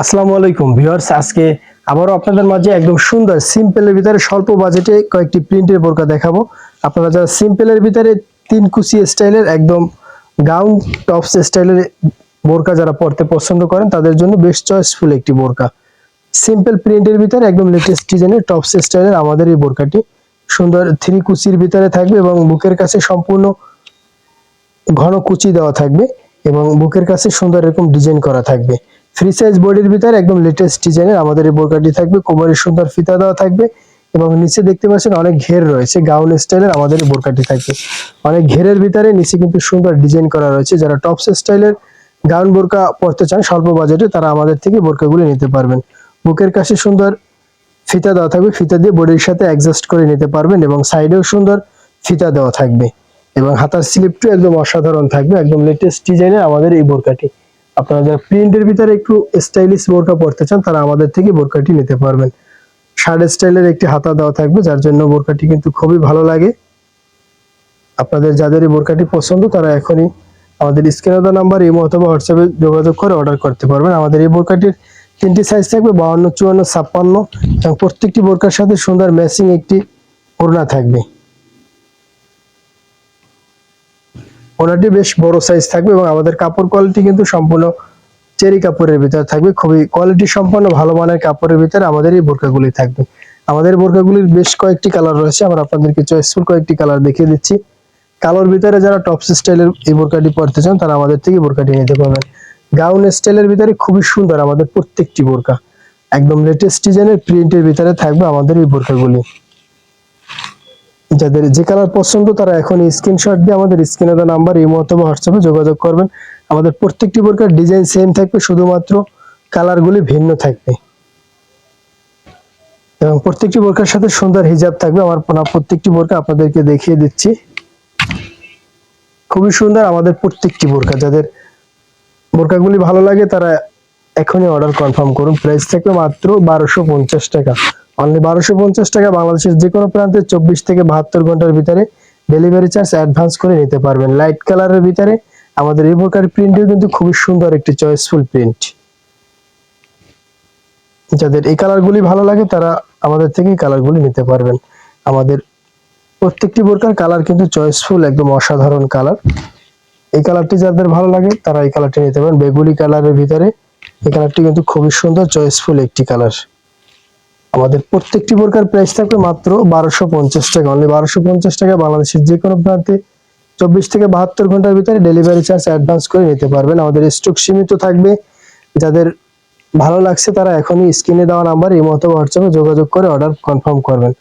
আসসালামু আলাইকুম ভিউয়ার্স, আজকে আবারও আপনাদের মাঝে একদম সুন্দর, সিম্পলের ভিতরে স্বল্প বাজেটে কয়েকটি প্রিন্টের বোরকা দেখাবো। আপনারা যারা সিম্পলের ভিতরে তিন কুচি স্টাইলের একদম গাউন টপস স্টাইলের বোরকা যারা পরতে পছন্দ করেন, তাদের জন্য বেশ চয়েসফুল একটি বোরকা। সিম্পল প্রিন্টের ভিতরে একদম লেটেস্ট ডিজাইনের টপস স্টাইলের আমাদের এই বোরকাটি। সুন্দর থ্রি কুচির ভিতরে থাকবে এবং বুকের কাছে সম্পূর্ণ ঘন কুচি দেওয়া থাকবে এবং বুকের কাছে সুন্দর এরকম ডিজাইন করা থাকবে। ফ্রি সাইজ বডির ভিতরে একদম লেটেস্ট ডিজাইনের আমাদের এই বোরকাটি থাকবে। কোমরে সুন্দর ফিতা দেওয়া থাকবে এবং নিচে দেখতে পাচ্ছেন অনেক ঘের রয়েছে, গাউন স্টাইলের আমাদের বোরকাটি থাকবে। অনেক ঘেরের ভিতরে নিচে কিন্তু সুন্দর ডিজাইন করা রয়েছে। যারা টপস স্টাইলের গাউন বোরকা পরতে চান, স্বল্প বাজেটে তারা আমাদের থেকে বোরকাগুলি নিতে পারবেন। বুকের কাছে সুন্দর ফিতা দেওয়া থাকবে। ফিতা দিয়ে বডির সাথে অ্যাডজাস্ট করে নিতে পারবেন এবং সাইডেও সুন্দর ফিতা দেওয়া থাকবে এবং হাতার স্লিপটিও একদম অসাধারণ থাকবে। একদম লেটেস্ট ডিজাইনের আমাদের এই বোরকাটি। আপনারা যারা প্রিন্টের ভিতরে একটু স্টাইলিশ বোরকা পরতে চান, তারা আমাদের থেকে বোরকাটি নিতে পারবেন। শার্ট স্টাইলের একটি হাতা দেওয়া থাকবে, যার জন্য বোরকাটি কিন্তু খুবই ভালো লাগে। আপনাদের যাদের এই বোরকাটি পছন্দ, তারা এখনই আমাদের স্ক্রিনে দেওয়া নাম্বার ইমো অথবা হোয়াটসঅ্যাপে যোগাযোগ করে অর্ডার করতে পারবেন। আমাদের এই বোরকাটির তিনটি সাইজ থাকবে, বাউন্ন, চুয়ান্ন, ছাপ্পান্ন, এবং প্রত্যেকটি বোরকার সাথে সুন্দর ম্যাচিং একটি ওড়না থাকবে। ওনাটি বেশ বড় সাইজ থাকবে এবং আমাদের কাপড় কোয়ালিটি কিন্তু সম্পূর্ণ চেরি কাপড়ের ভিতরে থাকবে। খুবই কোয়ালিটি সম্পন্ন, ভালো মানের কাপড়ের ভিতরে আমাদের এই বোরকাগুলি থাকবে। আমাদের বোরকাগুলির বেশ কয়েকটি কালার রয়েছে, আমরা আপনাদেরকে চয়েসফুল কয়েকটি কালার দেখিয়ে দিচ্ছি। কালোর ভিতরে যারা টপস স্টাইলের এই বোরকাটি পরতে চান, তারা আমাদের থেকে বোরকাটি নিতে পারবেন। গাউন স্টাইলের ভিতরে খুবই সুন্দর আমাদের প্রত্যেকটি বোরকা একদম লেটেস্ট ডিজাইনের প্রিন্টের ভিতরে থাকবে আমাদের এই বোরকাগুলি যাদের যে কালার পছন্দ, তারা এখন স্ক্রিনশট দিয়ে আমাদের স্ক্রিনে দেওয়া নাম্বার এই অথবা হোয়াটসঅ্যাপে যোগাযোগ করবেন। আমাদের প্রত্যেকটি বোরকার ডিজাইন সেম থাকবে, শুধুমাত্র কালারগুলি ভিন্ন থাকবে। এবং প্রত্যেকটি বোরকার সাথে সুন্দর হিজাব থাকবে। আমার প্রত্যেকটি বোরকা আপনাদেরকে দেখিয়ে দিচ্ছি। খুবই সুন্দর আমাদের প্রত্যেকটি বোরকা যাদের বোরকাগুলি ভালো লাগে, তারা এখনই অর্ডার কনফার্ম করুন। প্রাইস থাকবে মাত্র বারোশো টাকা। অনলি বারোশো পঞ্চাশ টাকা বাংলাদেশের যে কোনো প্রান্তে চব্বিশ থেকে বাহাত্তর ঘণ্টার ভিতরে ডেলিভারি চার্জ অ্যাডভান্স করে নিতে পারবেন। লাইট কালারের ভিতরে আমাদের এই প্রিন্টও কিন্তু খুবই সুন্দর একটি চয়েসফুল প্রিন্ট যাদের এই কালারগুলি ভালো লাগে, তারা আমাদের থেকে কালারগুলি নিতে পারবেন। আমাদের প্রত্যেকটি বোরকার কালার কিন্তু চয়েসফুল একদম অসাধারণ কালার এই কালারটি যাদের ভালো লাগে, তারা এই কালারটি নিতে পারেন। বেগুনি কালারের ভিতরে এই কালারটি কিন্তু খুবই সুন্দর চয়েসফুল একটি কালার আমাদের প্রত্যেকটি বোরকার প্রাইস থাকবে মাত্র বারোশো পঞ্চাশ টাকা। অনলি বারোশো পঞ্চাশ টাকা বাংলাদেশের যে কোনো প্রান্তে চব্বিশ থেকে বাহাত্তর ঘণ্টার ভিতরে ডেলিভারি চার্জ অ্যাডভান্স করে নিতে পারবেন। আমাদের স্টক সীমিত থাকবে। যাদের ভালো লাগছে তারা এখনই স্ক্রিনে দেওয়া নাম্বার এই মতো হোয়াটসঅ্যাপে যোগাযোগ করে অর্ডার কনফার্ম করবেন।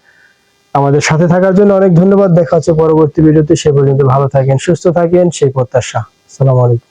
আমাদের সাথে থাকার জন্য অনেক ধন্যবাদ। দেখা হচ্ছে পরবর্তী ভিডিওতে সে পর্যন্ত ভালো থাকেন, সুস্থ থাকেন। সেই প্রত্যাশা। আসসালামু আলাইকুম।